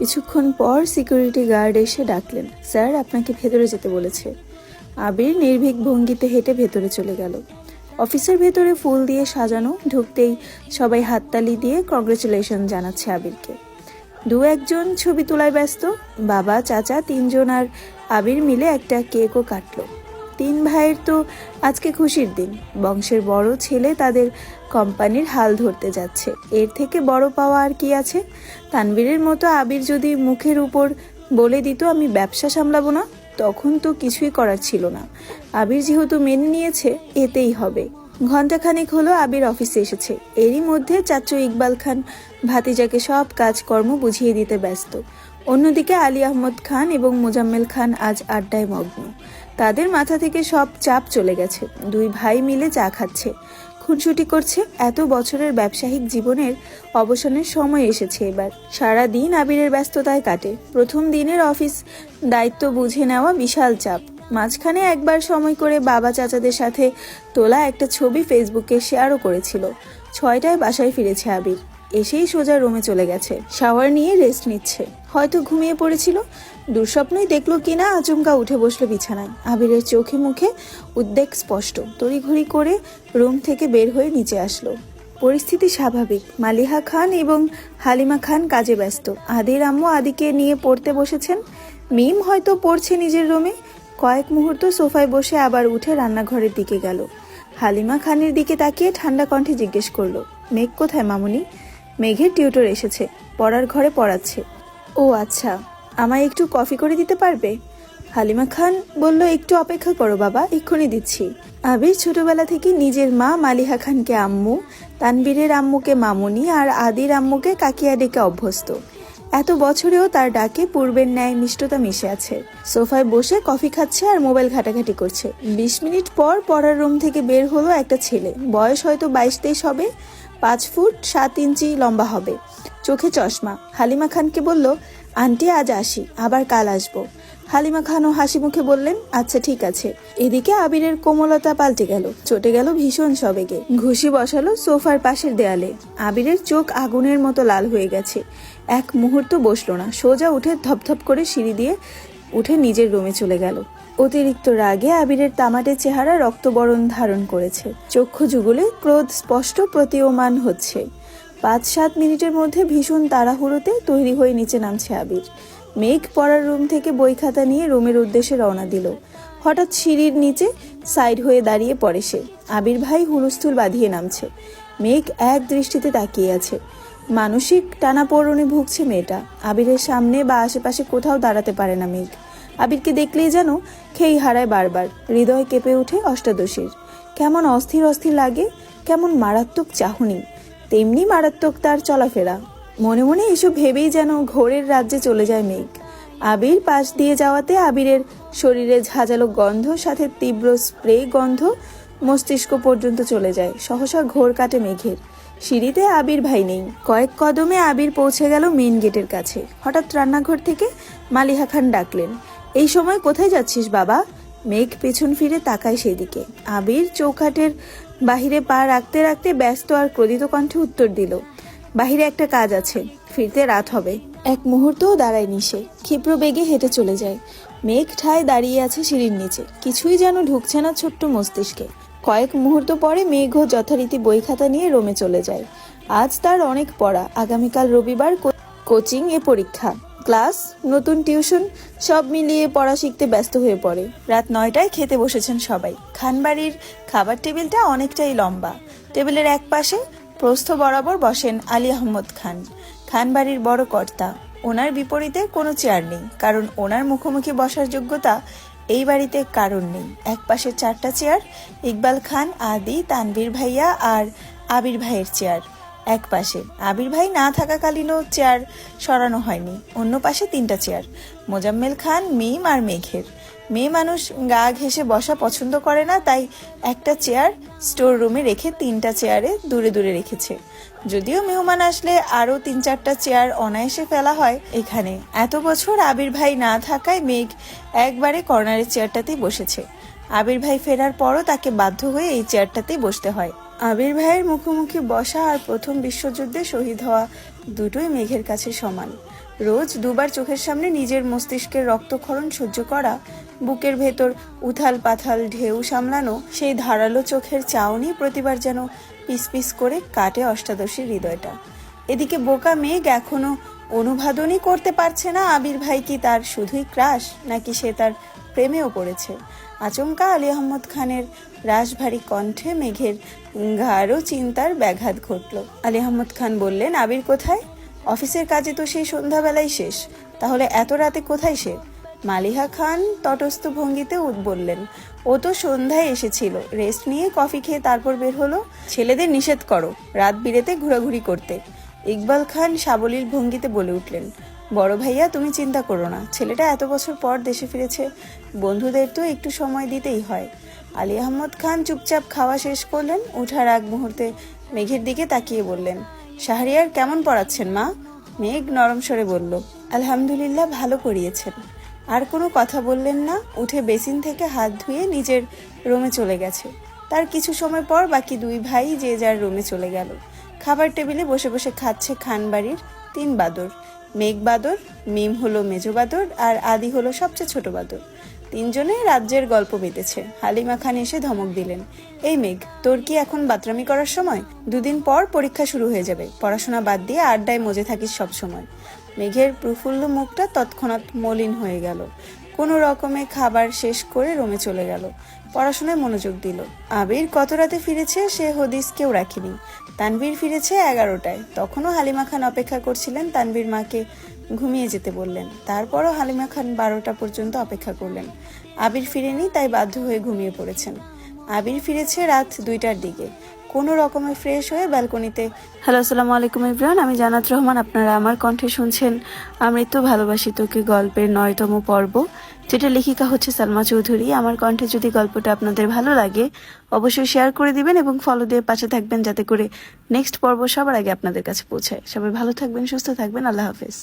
কিছুক্ষণ পর security guard এসে ডাকলেন, স্যার, আপনাকে ভেতরে যেতে বলেছে। আবির নির্ভীক ভঙ্গিতে হেঁটে ভেতরে চলে গেল। অফিসের ভেতরে ফুল দিয়ে সাজানো, ঢুকতেই সবাই হাততালি দিয়ে কংগ্রেচুলেশন জানাচ্ছে আবিরকে। দু একজন ছবি তোলায় ব্যস্ত, বাবা, চাচা, তিনজন আর আবির মিলে একটা কেকও কাটলো। তিন ভাইয়ের তো আজকে খুশির দিন। বংশের বড় ছেলে তাদের কোম্পানির হাল ধরতে যাচ্ছে। এর থেকে বড় পাওয়া আর কি আছে? তানবীরের মতো আবির যদি মুখের উপর বলে দিত, আমি ব্যবসা সামলাবো না, তখন তো কিছুই করার ছিল না। আবির যেহেতু মেনে নিয়েছে, এতেই হবে। ঘন্টাখানেক হলো আবির অফিসে এসেছে। এরই মধ্যে চাচু ইকবাল খান, ভাতিজাকে সব কাজকর্ম বুঝিয়ে দিতে ব্যস্ত। অন্যদিকে আলী আহমদ খান এবং মোজাম্মেল খান আজ আড্ডায় মগ্ন। তাদের মাথা থেকে সব চাপ চলে গেছে। দুই ভাই মিলে চা খাচ্ছে। খুনসুটি করছে এত বছরের ব্যবসায়িক জীবনের অবসানের সময় এসেছে এবার। সারা দিন আবিরের ব্যস্ততায় কাটে। প্রথম দিনের অফিস দায়িত্ব বুঝে নেওয়া বিশাল চাপ। মাঝখানে একবার সময় করে বাবা চাচাদের সাথে তোলা একটা ছবি ফেসবুকে শেয়ারও করেছিল। ছয়টায় বাসায় ফিরেছে আবির। এসেই সোজা রুমে চলে গেছে। শাওয়ার নিয়ে রেস্ট নিচ্ছে। হয়তো ঘুমিয়ে পড়েছিল। দুঃস্বপ্নই দেখল কিনা আচমকা উঠে বসল বিছানায়। আবিরের চোখে মুখে উদ্বেগ স্পষ্ট। তড়িঘড়ি করে রুম থেকে বের হয়ে নিচে আসলো। পরিস্থিতি স্বাভাবিক। মালিহা খান এবং হালিমা খান কাজে ব্যস্ত। আদির আম্মু আদিকে নিয়ে পড়তে বসেছেন। মিম হয়তো পড়ছে নিজের রুমে। কয়েক মুহূর্ত সোফায় বসে আবার উঠে রান্নাঘরের দিকে গেল। হালিমা খানের দিকে তাকিয়ে ঠান্ডা কণ্ঠে জিজ্ঞেস করল, মেঘ কোথায় মামুনি? মেঘের টিউটর এসেছে। পড়ার ঘরে পড়াচ্ছে। ও আচ্ছা। আমায় একটু কফি করে দিতে পারবে? হালিমা খান বলল, একটু অপেক্ষা করো বাবা, এক্ষুনি দিচ্ছি। আবির ছোটবেলা থেকে নিজের মা মালিহা খানকে আম্মু, তানবীরের আম্মুকে মামুনি আর আদির আম্মুকে কাকিয়া ডেকে অভ্যস্ত। এত বছরেও তার ডাকে পূর্বের ন্যায় মিষ্টতা মিশে আছে। সোফায় বসে কফি খাচ্ছে আর মোবাইল ঘাটাঘাটি করছে। বিশ মিনিট পর পড়ার রুম থেকে বের হলো একটা ছেলে। বয়স হয়তো বাইশ তেইশ হবে, পাঁচ ফুট সাত ইঞ্চি লম্বা হবে। চোখে চশমা। হালিমা খানকে বলল আন্টি, আজ আসি, আবার কাল আসব। হালিমা খানও হাসি মুখে বললেন আচ্ছা ঠিক আছে। এদিকে আবিরের কোমলতা পাল্টে গেল, চটে গেল ভীষণ সবেগে। ঘুষি বসালো সোফার পাশের দেয়ালে। আবিরের চোখ আগুনের মতো লাল হয়ে গেছে। এক মুহূর্ত বসল না, সোজা উঠে ধপধপ করে সিঁড়ি দিয়ে উঠে নিজের রুমে চলে গেল। অতিরিক্ত রাগে আবিরের তামাটে চেহারা রক্তবরণ ধারণ করেছে। চক্ষু যুগলে ক্রোধ স্পষ্ট প্রতীয়মান হচ্ছে। পাঁচ সাত মিনিটের মধ্যে ভীষণ তাড়াহুড়োতে তৈরি হয়ে নিচে নামছে আবির। মেঘ পড়ার রুম থেকে বই খাতা নিয়ে রুমের উদ্দেশ্যে রওনা দিল। হঠাৎ সিঁড়ির নিচে সাইড হয়ে দাঁড়িয়ে পড়ে সে। আবির ভাই হুলস্থুল বাঁধিয়ে নামছে। মেঘ এক দৃষ্টিতে তাকিয়ে আছে। মানসিক টানাপোড়নে ভুগছে মেয়েটা। আবিরের সামনে বা আশেপাশে কোথাও দাঁড়াতে পারে না মেঘ। আবিরকে দেখলেই যেন খেই হারায় বারবার। হৃদয় কেঁপে ওঠে অষ্টাদশীর। কেমন অস্থির অস্থির লাগে, কেমন মারাত্মক চাহনি। তেমনি মারাত্মক তার চলাফেরা। মনে মনে এসব ভেবেই যেন ঘোরের রাজ্যে চলে যায় মেঘ। আবির পাশ দিয়ে যাওয়াতে আবিরের শরীরে ঝাঁঝালো গন্ধ, সাথে তীব্র স্প্রে গন্ধ মস্তিষ্ক পর্যন্ত চলে যায়। সহসা ঘোর কাটে মেঘের। সিঁড়িতে আবির ভাই নেই। কয়েক কদমে আবির পৌঁছে গেল মেন গেটের কাছে। হঠাৎ রান্নাঘর থেকে মালিহা খান ডাকলেন, এই সময় কোথায় যাচ্ছিস বাবা? মেঘ পেছন ফিরে তাকায় সেদিকে। আবির চৌখাটের বাহিরে পা রাখতে রাখতে ব্যস্ত আর ক্রোধিত কণ্ঠে উত্তর দিল, বাহিরে একটা কাজ আছে, ফিরতে রাত হবে। এক মুহূর্তও দাঁড়ায়নি সে, ক্ষিপ্র বেগে হেঁটে চলে যায়। মেঘ ঠায় দাঁড়িয়ে আছে সিঁড়ির নিচে, কিছুই যেন ঢুকছে না ছোট্ট মস্তিষ্কে। কয়েক মুহূর্ত পরে মেঘও যথারীতি বই খাতা নিয়ে রোমে চলে যায়। আজ তার অনেক পড়া, আগামীকাল রবিবার কোচিং এ পরীক্ষা। ক্লাস, নতুন টিউশন, সব মিলিয়ে পড়া শিখতে ব্যস্ত হয়ে পড়ে। রাত নয়টায় খেতে বসেছেন সবাই। খানবাড়ির খাবার টেবিলটা অনেকটাই লম্বা। টেবিলের এক পাশে প্রস্থ বরাবর বসেন আলী আহমদ খান। খানবাড়ির বড় কর্তা। ওনার বিপরীতে কোনো চেয়ার নেই, কারণ ওনার মুখোমুখি বসার যোগ্যতা এই বাড়িতে কারণ নেই। এক পাশে চারটা চেয়ার, ইকবাল খান, আদি, তানভীর ভাইয়া আর আবির ভাইয়ের চেয়ার। এক পাশে। আবির ভাই না থাকাকালীনও চেয়ার সরানো হয়নি। অন্য পাশে তিনটা চেয়ার। মোজাম্মেল খান, মিম আর মেঘের। মেয়ে মানুষ গা ঘেঁষে বসা পছন্দ করে না, তাই একটা চেয়ার স্টোর রুমে রেখে তিনটা চেয়ারে দূরে দূরে রেখেছে। যদিও মেহমান আসলে আরও তিন চারটা চেয়ার অনায়াসে ফেলা হয় এখানে। এত বছর আবির ভাই না থাকায় মেঘ একবারে কর্নারের চেয়ারটাতেই বসেছে। আবির ভাই ফেরার পরও তাকে বাধ্য হয়ে এই চেয়ারটাতেই বসতে হয়। আবির ভাইয়ের মুখোমুখি বসা আর প্রথম বিশ্বযুদ্ধে শহীদ হওয়া দুটোই মেঘের কাছে সমান। রোজ দুবার চোখের সামনে নিজের মস্তিষ্কের রক্তক্ষরণ সহ্য করা, বুকের ভেতর উথাল পাথাল ঢেউ সামলানো, সেই ধারালো চোখের চাউনি প্রতিবার যেন পিস পিস করে কাটে অষ্টাদশীর হৃদয়টা। এদিকে বোকা মেঘ এখনও অনুভাদনই করতে পারছে না আবির ভাই কি তার শুধুই ক্রাশ, নাকি সে তার প্রেমেও পড়েছে? আচমকা আলী আহমদ খানের রাশভারী কণ্ঠে মেঘের গাঢ় চিন্তার ব্যাঘাত ঘটল। আলী আহমদ খান বললেন, আবির কোথায়? অফিসের কাজে তো সেই সন্ধ্যাবেলায় শেষ। তাহলে এত রাতে কোথায় সে? মালিহা খান তটস্থ ভঙ্গিতে বললেন, ও তো সন্ধ্যায় এসেছিল। রেস্ট নিয়ে কফি খেয়ে তারপর বের হলো? ছেলেদের নিষেধ করো। রাত বিরেতে ঘোরাঘুরি করতে। ইকবাল খান সাবলীল ভঙ্গিতে বলে উঠলেন, বড় ভাইয়া, তুমি চিন্তা করো না। ছেলেটা এত বছর পর দেশে ফিরেছে। বন্ধুদের তো একটু সময় দিতেই হয়। আলী আহমদ খান চুপচাপ খাওয়া শেষ করলেন ওঠার আগ মুহূর্তে মেঘের দিকে তাকিয়ে বললেন, শাহরিয়ার কেমন পড়াচ্ছেন মা? মেঘ নরম স্বরে বলল, আলহামদুলিল্লাহ, ভালো করিয়েছেন আর কোনো কথা বললেন না, উঠে বেসিন থেকে হাত ধুয়ে নিজের রুমে চলে গেছে। তার কিছু সময় পর বাকি দুই ভাই যে যার রুমে চলে গেল। খাবার টেবিলে বসে বসে খাচ্ছে খান বাড়ির তিন বাদর। মেঘ বাদর, মিম হলো মেজো বাদর আর আদি হলো সবচেয়ে ছোট বাদর। তিনজনে রাজ্যের গল্প মেতেছে হালিমা খান এসে ধমক দিলেন, এই মেঘ, তোর কি এখন বাতরামি করার সময়? দুদিন পর পরীক্ষা শুরু হয়ে যাবে। পড়াশোনা বাদ দিয়ে আড্ডায় মজে থাকিস সব সময় মেঘের প্রফুল্ল মুখটা তৎক্ষণাৎ মলিন হয়ে গেল। কোনো রকমে খাবার শেষ করে রুমে চলে গেল। পড়াশোনায় মনোযোগ দিল। আবির কত রাতে ফিরেছে সে হদিস কেউ রাখেনি। তানভীর ফিরেছে এগারোটায়। তখনও হালিমা খান অপেক্ষা করছিলেন। তানভীর মাকে ঘুমিয়ে যেতে বললেন। তারপরও হালিমা খান বারোটা পর্যন্ত অপেক্ষা করলেন। আবির ফিরেনি, তাই বাধ্য হয়ে ঘুমিয়ে পড়েছেন। আবির ফিরেছে রাত দুইটার দিকে। কোনো রকমে ফ্রেশ হয়ে ব্যালকনিতে হ্যালো আসসালামু আলাইকুম ইব্রান আমি জানাত রহমান, আপনারা আমার কণ্ঠে শুনছেন আমৃত্যু ভালোবাসি তোকে গল্পের নয়তম পর্ব। যেটা লেখিকা হচ্ছে সালমা চৌধুরী। আমার কণ্ঠে যদি গল্পটা আপনাদের ভালো লাগে, অবশ্যই শেয়ার করে দিবেন এবং ফলো দিয়ে পাশে থাকবেন যাতে করে নেক্সট পর্ব সবার আগে আপনাদের কাছে পৌঁছায়। সবাই ভালো থাকবেন, সুস্থ থাকবেন, আল্লাহ হাফেজ।